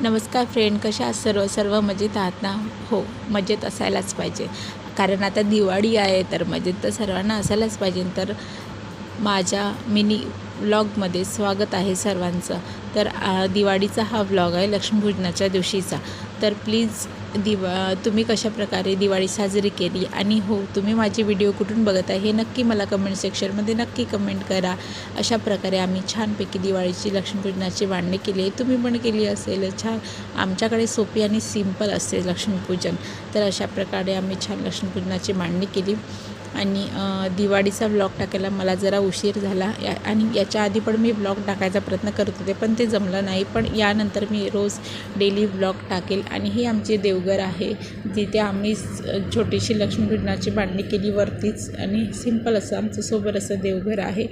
नमस्कार फ्रेंड कशा सर्व? सर्व मजेत आहात ना? हो मजेत असायलाच पाहिजे. कारण आता दिवाळी आहे तर मजेत तर सर्वांना असायलाच पाहिजे. तर माझ्या मिनी व्लॉगमध्ये स्वागत आहे सर्वांचं. तर दिवाळीचा हा व्लॉग आहे लक्ष्मीपूजनाच्या दिवशीचा. तर प्लीज दिवा तुम्ही कशाप्रकारे दिवाळी साजरी केली आणि हो तुम्ही माझे व्हिडिओ कुठून बघत आहे हे नक्की मला कमेंट सेक्शनमध्ये नक्की कमेंट करा. अशा प्रकारे आम्ही छानपैकी दिवाळीची लक्ष्मीपूजनाची मांडणी केली. आहे तुम्ही पण केली असेल छान. आमच्याकडे सोपी आणि सिंपल असते लक्ष्मीपूजन. तर अशा प्रकारे आम्ही छान लक्ष्मीपूजनाची मांडणी केली. आणि दिवाळीचा ब्लॉग टाकायला मला जरा उशीर झाला. या आणि याच्या आधी पण मी ब्लॉग टाकायचा प्रयत्न करत होते पण ते जमलं नाही. पण यानंतर मी रोज डेली ब्लॉग टाकेल. आणि हे आमचे देवघर आहे जिथे आम्ही छोटीशी लक्ष्मीपूजनाची मांडणी केली वरतीच. आणि सिंपल असं आमचं सोबत असं देवघर आहे.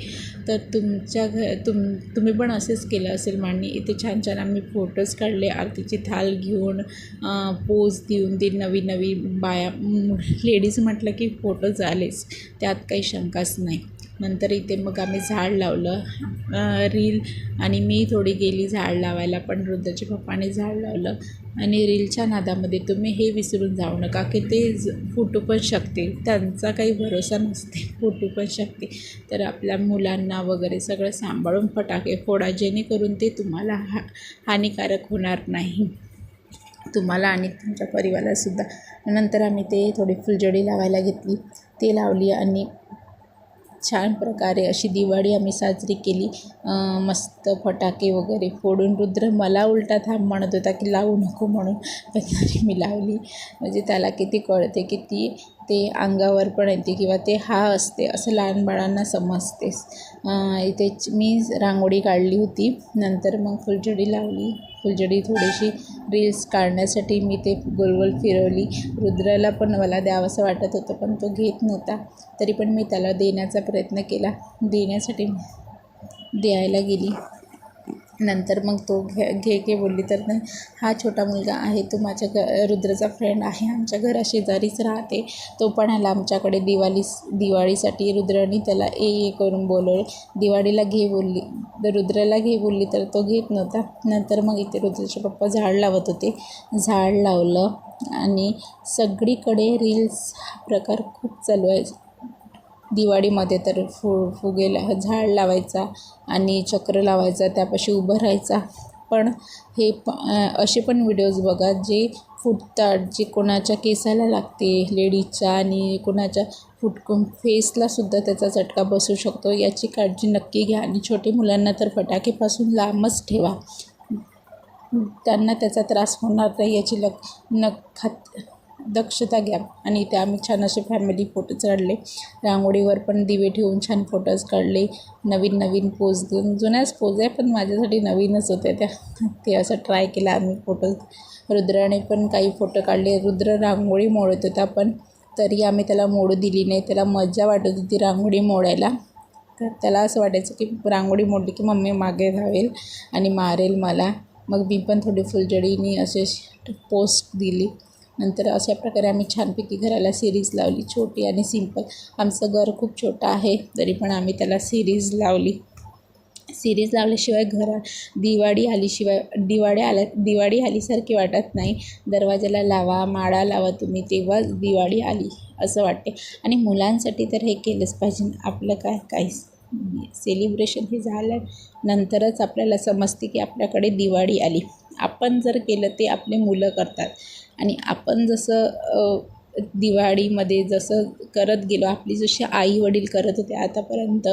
तर तुमच्या घ तुम तुम्ही पण असेच केलं असेल मांडणी इथे छान छान आम्ही फोटोज काढले आरतीची थाल घेऊन पोज देऊन ते नवीन नवीन बाया लेडीज म्हटलं की फोटोज आले आलेच त्यात काही शंकाच नाही. नंतर इथे मग आम्ही झाड लावलं. रील आणि मी थोडी गेली झाड लावायला पण वृद्धाच्या पप्पाने झाड लावलं. आणि रीलच्या नादामध्ये तुम्ही हे विसरून जाऊ नका की ते ज- फुटू पण शकते त्यांचा काही भरोसा नसते फुटू पण शकते तर आपल्या मुलांना वगैरे सगळं सांभाळून फटाके फोडा जेणेकरून ते तुम्हाला हा हानिकारक होणार नाही. तुम्हाला आणि तुमच्या परिवारालासुद्धा नंतर आम्ही ते थोडी फुलझडी लावायला घेतली. ते लावली आणि छान प्रकारे अशी दिवाळी आम्ही साजरी केली. मस्त फटाके वगैरे फोडून रुद्र मला उलटा थांब म्हणत होता की लावू नको म्हणून. पण तरी मी लावली. म्हणजे त्याला किती कळते की ते अंगावर पण येते किंवा ते हा असते असं लहान बाळांना समजतेस. इथे मी रांगोळी काढली होती. नंतर मग फुलझडी लावली. फुलझडी थोडीशी रील्स काढण्यासाठी मी ते गोलगोल फिरवली. रुद्राला पण मला द्यावंसं वाटत होतं पण तो घेत नव्हता. तरी पण मी त्याला देण्याचा प्रयत्न केला. देण्यासाठी द्यायला गेली. नंतर मग तो घे घे घे बोलली तर न- हा छोटा मुलगा आहे तो माझ्या घ रुद्राचा फ्रेंड आहे आमच्या घराशेजारीच राहते. तो पण आला आमच्याकडे दिवाळी दिवाळीसाठी. रुद्राने त्याला ए ए करून बोलवले. दिवाळीला घे बोलली. तर रुद्राला घे बोलली तर तो घेत नव्हता. नंतर मग इथे रुद्राचे पप्पा झाड लावत होते. झाड लावलं आणि सगळीकडे रील्स हा प्रकार खूप चालू आहे. दिवाळीमध्ये तर फु फुगेला झाड लावायचा आणि चक्र लावायचा त्यापाशी उभं राहायचा. पण हे प असे पण व्हिडिओज बघा जे फुटतात जे कोणाच्या केसाला लागते लेडीजच्या आणि कोणाच्या फुटकून फेसलासुद्धा त्याचा चटका बसू शकतो. याची काळजी नक्की घ्या आणि छोटे मुलांना तर फटाकेपासून लांबच ठेवा. त्यांना त्याचा त्रास होणार नाही याची लक नखात दक्षता घ्या. आणि ते आम्ही छान असे फॅमिली फोटोज काढले. रांगोळीवर पण दिवे ठेवून छान फोटोज काढले. नवीन नवीन पोज देऊन जुन्याच पोज आहे पण माझ्यासाठी नवीनच होत्या त्या. ते असं ट्राय केलं आम्ही फोटोज रुद्राने पण काही फोटो काढले. रुद्र रांगोळी मोडत होता पण तरी आम्ही त्याला मोडू दिली नाही. त्याला मजा वाटत होती रांगोळी मोडायला. तर त्याला असं वाटायचं की रांगोळी मोडली की मम्मी मागे धावेल आणि मारेल मला. मग मी पण थोडी फुलजडीने असे पोस्ट दिली. नंतर अशा प्रकारे आम्ही छानपैकी घराला सिरीज लावली छोटी आणि सिंपल आमचं घर खूप छोटं आहे तरी पण आम्ही त्याला सिरीज लावली. सिरीज लावल्याशिवाय घरात दिवाळी आलीशिवाय दिवाळी आल्या दिवाळी आलीसारखी वाटत नाही. दरवाजाला लावा माळा लावा तुम्ही तेव्हाच दिवाळी आली असं वाटते. आणि मुलांसाठी तर हे केलंच पाहिजे. आपलं काय काहीच सेलिब्रेशन हे झालं. नंतरच आपल्याला समजते की आपल्याकडे दिवाळी आली. आपण जर केलं ते आपले मुलं करतात. आणि आपण जसं दिवाळीमध्ये जसं करत गेलो आपली जशी आई वडील करत होते आतापर्यंत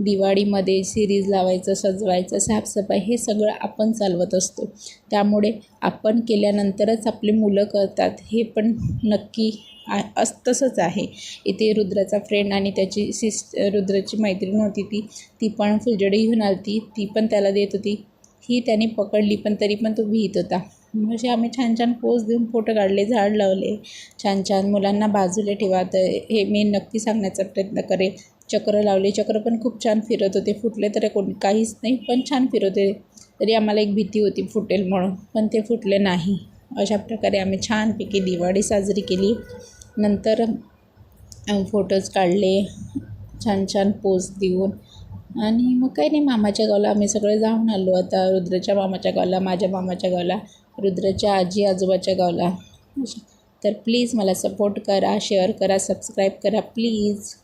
दिवाळीमध्ये सिरीज लावायचं सजवायचं साफसफाई हे सगळं आपण चालवत असतो. त्यामुळे आपण केल्यानंतरच आपली मुलं करतात हे पण नक्की आ अस तसंच आहे. इथे रुद्राचा फ्रेंड आणि त्याची सिस रुद्राची मैत्रीण होती ती ती पण फुलजडी घेऊन आली ती पण त्याला देत होती. ही त्याने पकडली पण तरी पण तो भीत होता. म्हणजे आम्ही छान छान पोज देऊन फोटो काढले झाड लावले. छान छान मुलांना बाजूला ठेवा. तर हे मी नक्की सांगण्याचा प्रयत्न करेल चक्र लावले. चक्र पण खूप छान फिरत होते. फुटले तर कोण काहीच नाही पण छान फिरत होते. तरी आम्हाला एक भीती होती फुटेल म्हणून. पण ते फुटले नाही. अशा प्रकारे आम्ही छानपैकी दिवाळी साजरी केली. नंतर फोटोज काढले. छान छान पोज देऊन. आणि मग काही नाही मामाच्या गावाला आम्ही सगळे जाऊन आलो. आता रुद्रच्या मामाच्या गावाला माझ्या मामाच्या गावाला. रुद्रच्या आजी आजोबाच्या गावला. तर प्लीज मला सपोर्ट करा शेअर करा सबस्क्राईब करा प्लीज